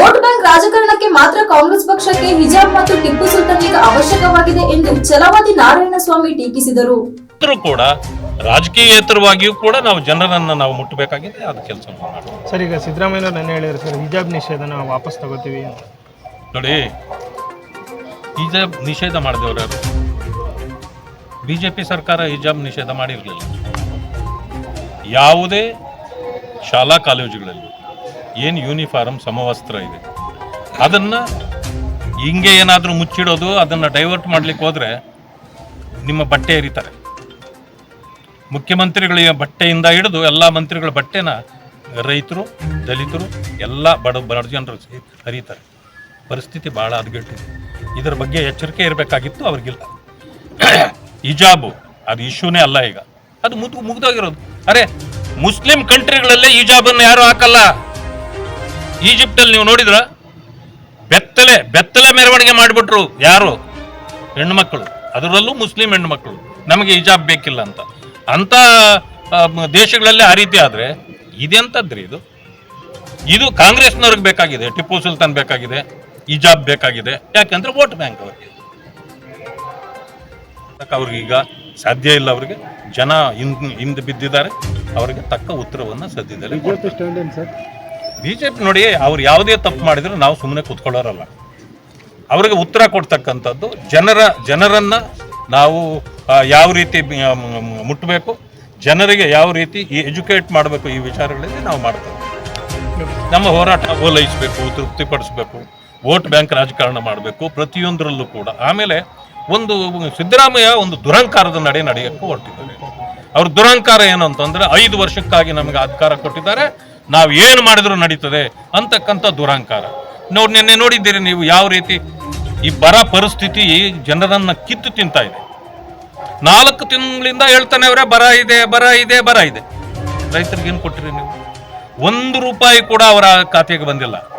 Vote bank ರಾಜಕಾರಣಕ್ಕೆ ಮಾತ್ರ ಕಾಂಗ್ರೆಸ್ ಪಕ್ಷಕ್ಕೆ ಹಿಜಾಬ್ ಮತ್ತು ಟಿಪ್ಪು ಸುಲ್ತಾನ್ ಈಗ ಅವಶ್ಯಕವಾಗಿದೆ ಎಂದು ನಾರಾಯಣ ನಾರಾಯಣಸ್ವಾಮಿ ಟೀಕಿಸಿದರು. ಕೂಡ ಕೂಡ ರಾಜಕೀಯೇತರವಾಗಿಯೂ ಕೂಡ ನಾವು ಜನರನ್ನು ನಾವು ಮುಟ್ಟಬೇಕಾಗಿದೆ ಅದು ಕೆಲಸ ಸರಿ ಸರ್ ಈಗ ಸಿದ್ದರಾಮಯ್ಯ ನನ್ನ ಹೇಳಿದ್ರು ಸರ್ ಹಿಜಾಬ್ ನಿಷೇಧನ ವಾಪಸ್ ತಗೋತೀವಿ ನೋಡಿ ಹಿಜಾಬ್ ನಿಷೇಧ ಮಾಡಿದವರು ಬಿಜೆಪಿ ಬಿ ಜೆ ಪಿ ಸರ್ಕಾರ ಹಿಜಾಬ್ ನಿಷೇಧ ಮಾಡಿರಲಿಲ್ಲ. ಯಾವುದೇ ಶಾಲಾ ಕಾಲೇಜುಗಳಲ್ಲಿ. ಏನು ಯೂನಿಫಾರ್ಮ್ ಸಮವಸ್ತ್ರ ಇದೆ? ಅದನ್ನು ಹಿಂಗೆ ಏನಾದರೂ ಮುಚ್ಚಿಡೋದು, ಅದನ್ನು ಡೈವರ್ಟ್ ಮಾಡ್ಲಿಕ್ಕೆ ಹೋದರೆ ನಿಮ್ಮ ಬಟ್ಟೆ ಎರಿತಾರೆ. ಮುಖ್ಯಮಂತ್ರಿಗಳ ಬಟ್ಟೆಯಿಂದ ಹಿಡಿದು ಎಲ್ಲ ಮಂತ್ರಿಗಳ ಬಟ್ಟೆನ ರೈತರು, ದಲಿತರು, ಎಲ್ಲ ಬಡ ಬಡ ಜನರು ಹರಿತಾರೆ. ಪರಿಸ್ಥಿತಿ ಭಾಳ ಹದಗೆಟ್ಟಿದೆ. ಇದರ ಬಗ್ಗೆ ಎಚ್ಚರಿಕೆ ಇರಬೇಕಾಗಿತ್ತು, ಅವ್ರಿಗಿಲ್ಲ. ಹಿಜಾಬು, ಅದು ಇಶ್ಯೂನೇ ಅಲ್ಲ ಈಗ. ಅದು ಮುದ್ದು ಮುಗ್ದೋಗಿರೋದು. ಅರೆ, ಮುಸ್ಲಿಂ ಕಂಟ್ರಿಗಳಲ್ಲೇ ಹಿಜಾಬನ್ನು ಯಾರು ಹಾಕಲ್ಲ. ಈಜಿಪ್ಟಲ್ಲಿ ನೀವು ನೋಡಿದ್ರ? ಬೆತ್ತಲೆ ಬೆತ್ತಲೆ ಮೆರವಣಿಗೆ ಮಾಡಿಬಿಟ್ರು ಯಾರು? ಹೆಣ್ಮಕ್ಳು ಅದರಲ್ಲೂ ಮುಸ್ಲಿಂ ಹೆಣ್ಮಕ್ಳು ನಮಗೆ ಹಿಜಾಬ್ ಬೇಕಿಲ್ಲ ಅಂತ. ಅಂಥ ದೇಶಗಳಲ್ಲಿ ಆ ರೀತಿ ಆದರೆ ಇದೆಂಥದ್ರಿ ಇದು? ಇದು ಕಾಂಗ್ರೆಸ್ನವ್ರಿಗೆ ಬೇಕಾಗಿದೆ. ಟಿಪ್ಪು ಸುಲ್ತಾನ್ ಬೇಕಾಗಿದೆ. ಹಿಜಾಬ್ ಬೇಕಾಗಿದೆ. ಯಾಕೆಂದ್ರೆ ವೋಟ್ ಬ್ಯಾಂಕ್ ಅವರಿಗೆ. ಅವ್ರಿಗೆ ಈಗ ಸಾಧ್ಯ ಇಲ್ಲ ಅವರಿಗೆ. ಜನ ಹಿಂದ್, ಹಿಂದೆ ಬಿದ್ದಿದ್ದಾರೆ. ಅವರಿಗೆ ತಕ್ಕ ಉತ್ತರವನ್ನು ಸದ್ಯದಲ್ಲಿ ಬಿಜೆಪಿ ನೋಡಿ ಅವ್ರು ಯಾವುದೇ ತಪ್ಪು ಮಾಡಿದ್ರು ನಾವು ಸುಮ್ಮನೆ ಕೂತ್ಕೊಳ್ಳೋರಲ್ಲ. ಅವರಿಗೆ ಉತ್ತರ ಕೊಡ್ತಕ್ಕಂಥದ್ದು ಜನರ, ಜನರನ್ನ ನಾವು ಯಾವ ರೀತಿ ಮುಟ್ಟಬೇಕು ಜನರಿಗೆ ಯಾವ ರೀತಿ ಈ ಎಜುಕೇಟ್ ಮಾಡಬೇಕು ಈ ವಿಚಾರಗಳಲ್ಲಿ ನಾವು ಮಾಡ್ತೇವೆ. ನಮ್ಮ ಹೋರಾಟ ಓಲೈಸಬೇಕು, ತೃಪ್ತಿಪಡಿಸಬೇಕು, ವೋಟ್ ಬ್ಯಾಂಕ್ ರಾಜಕಾರಣ ಮಾಡಬೇಕು, ಪ್ರತಿಯೊಂದರಲ್ಲೂ ಕೂಡ. ಆಮೇಲೆ ಒಂದು ಸಿದ್ದರಾಮಯ್ಯ ಒಂದು ದುರಹಂಕಾರದ ನಡೆ ನಡೆಯಕ್ಕೂ ಹೊರಟಿದ್ದಾರೆ. ಅವ್ರ ದುರಹಂಕಾರ ಏನು ಅಂತಂದ್ರೆ ಐದು ವರ್ಷಕ್ಕಾಗಿ ನಮಗೆ ಅಧಿಕಾರ ಕೊಟ್ಟಿದ್ದಾರೆ. ನಾವು ಏನು ಮಾಡಿದ್ರು ನಡೀತದೆ ಅಂತಕ್ಕಂಥ ದುರಹಂಕಾರ. ನೋಡಿ ನಿನ್ನೆ ನೋಡಿದ್ದೀರಿ ನೀವು ಯಾವ ರೀತಿ ಈ ಬರ ಪರಿಸ್ಥಿತಿ ಜನರನ್ನು ಕಿತ್ತು ತಿಂತಾ ಇದೆ. ನಾಲ್ಕು ತಿಂಗಳಿಂದ ಹೇಳ್ತಾನೆ ಅವರೇ, ಬರ ಇದೆ ಬರ ಇದೆ ಬರ ಇದೆ. ರೈತರಿಗೆ ಏನು ಕೊಟ್ಟಿರಿ ನೀವು? ಒಂದು ರೂಪಾಯಿ ಕೂಡ ಅವರ ಖಾತೆಗೆ ಬಂದಿಲ್ಲ.